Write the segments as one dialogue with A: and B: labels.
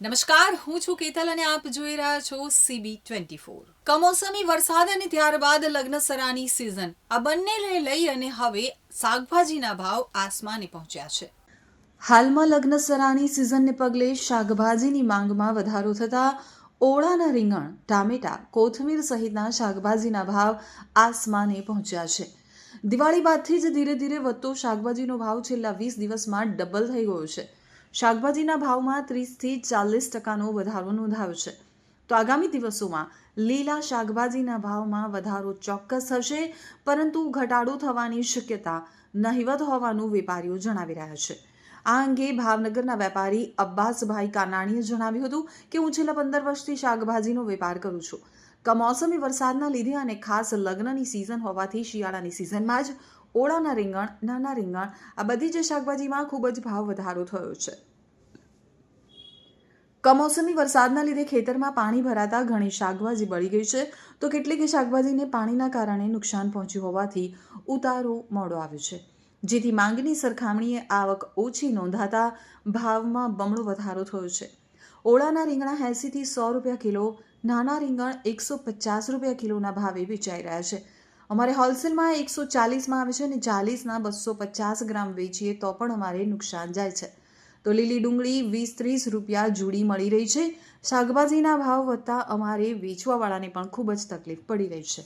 A: નમસ્કાર, હું છું કેતલ અને આપ જોઈ રહ્યા છો સીબી ટ્વેન્ટી ફોર કમોસમી વરસાદ અને ત્યારબાદ લગ્નસરાની સિઝન આ બંનેને લઈ અને હવે શાકભાજીના ભાવ આસમાને પહોંચ્યા છે. હાલમાં લગ્નસરાની સિઝનને પગલે શાકભાજીની માંગમાં વધારો થતા ઓળાના રીંગણ, ટામેટા, કોથમીર સહિતના શાકભાજીના ભાવ આસમાને પહોંચ્યા છે. દિવાળી બાદથી જ ધીરે ધીરે વધતો શાકભાજીનો ભાવ છેલ્લા વીસ દિવસમાં ડબલ થઈ ગયો છે. શાકભાજીના ભાવમાં ત્રીસથી ચાલીસ ટકાનો વધારો નોંધાયો છે. તો આગામી દિવસોમાં લીલા શાકભાજીના ભાવમાં વધારો ચોક્કસ હશે પરંતુ ઘટાડો થવાની શક્યતા નહિવત હોવાનું વેપારીઓ જણાવી રહ્યા છે. આ અંગે ભાવનગરના વેપારી અબ્બાસભાઈ કાનાણીએ જણાવ્યું હતું કે હું છેલ્લા પંદર વર્ષથી શાકભાજીનો વેપાર કરું છું. કમોસમી વરસાદના લીધે અને ખાસ લગ્નની સિઝન હોવાથી શિયાળાની સિઝનમાં જ ઓળાના રીંગણ, નાના રીંગણ, આ બધી જ શાકભાજીમાં ખૂબ જ ભાવ વધારો થયો છે. કમોસમી વરસાદના લીધે ખેતરમાં પાણી ભરાતા ઘણી શાકભાજી બળી ગઈ છે. તો કેટલીક શાકભાજીને પાણીના કારણે નુકસાન પહોંચ્યું હોવાથી ઉતારો મોડો આવ્યો છે. જેથી માંગની સરખામણીએ આવક ઓછી નોંધાતા ભાવમાં બમણો વધારો થયો છે. ઓળાના રીંગણા એંસીથી સો રૂપિયા કિલો, નાના રીંગણ એકસો પચાસ રૂપિયા કિલોના ભાવે વેચાઈ રહ્યા છે. અમારે હોલસેલમાં એકસો ચાલીસમાં આવે છે અને ચાલીસના બસો પચાસ ગ્રામ વેચીએ તો પણ અમારે નુકસાન જાય છે. તો લીલી ડુંગળી વીસ ત્રીસ રૂપિયા જુડી મળી રહી છે. શાકભાજીના ભાવ વધતા અમારે વેચવાવાળાને પણ ખૂબ જ તકલીફ પડી રહી છે.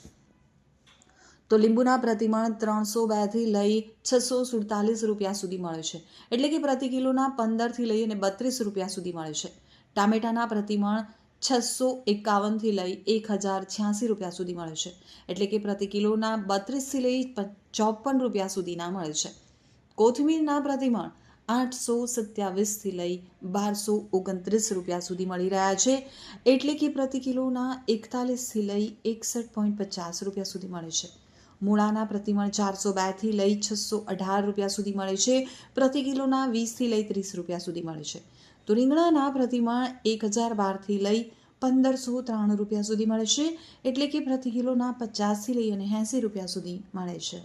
A: તો લીંબુના પ્રતિમણ ત્રણસો બેથી લઈ છસો સુડતાલીસ રૂપિયા સુધી મળે છે. એટલે કે પ્રતિ કિલોના પંદરથી લઈ અને બત્રીસ રૂપિયા સુધી મળે છે. ટામેટાના પ્રતિમણ છસો એકાવનથી લઈ એક હજાર છ્યાસી રૂપિયા સુધી મળે છે. એટલે કે પ્રતિ કિલોના બત્રીસથી લઈ ચોપન રૂપિયા સુધીના મળે છે. કોથમીરના પ્રતિમણ આઠસો સત્યાવીસથી લઈ બારસો ઓગણત્રીસ રૂપિયા સુધી મળી રહ્યા છે. એટલે કે પ્રતિ કિલોના એકતાલીસથી લઈ એકસઠ પોઈન્ટ પચાસ રૂપિયા સુધી મળે છે. મૂળાના પ્રતિમણ ચારસો બેથી લઈ છસો અઢાર રૂપિયા સુધી મળે છે. પ્રતિ કિલોના વીસથી લઈ ત્રીસ રૂપિયા સુધી મળે છે. તો રીંગણાના પ્રતિમણ એક હજાર બારથી લઈ પંદરસો ત્રાણું રૂપિયા સુધી મળે છે, એટલે કે પ્રતિ કિલોના પચાસથી લઈ અને એંસી રૂપિયા સુધી મળે છે.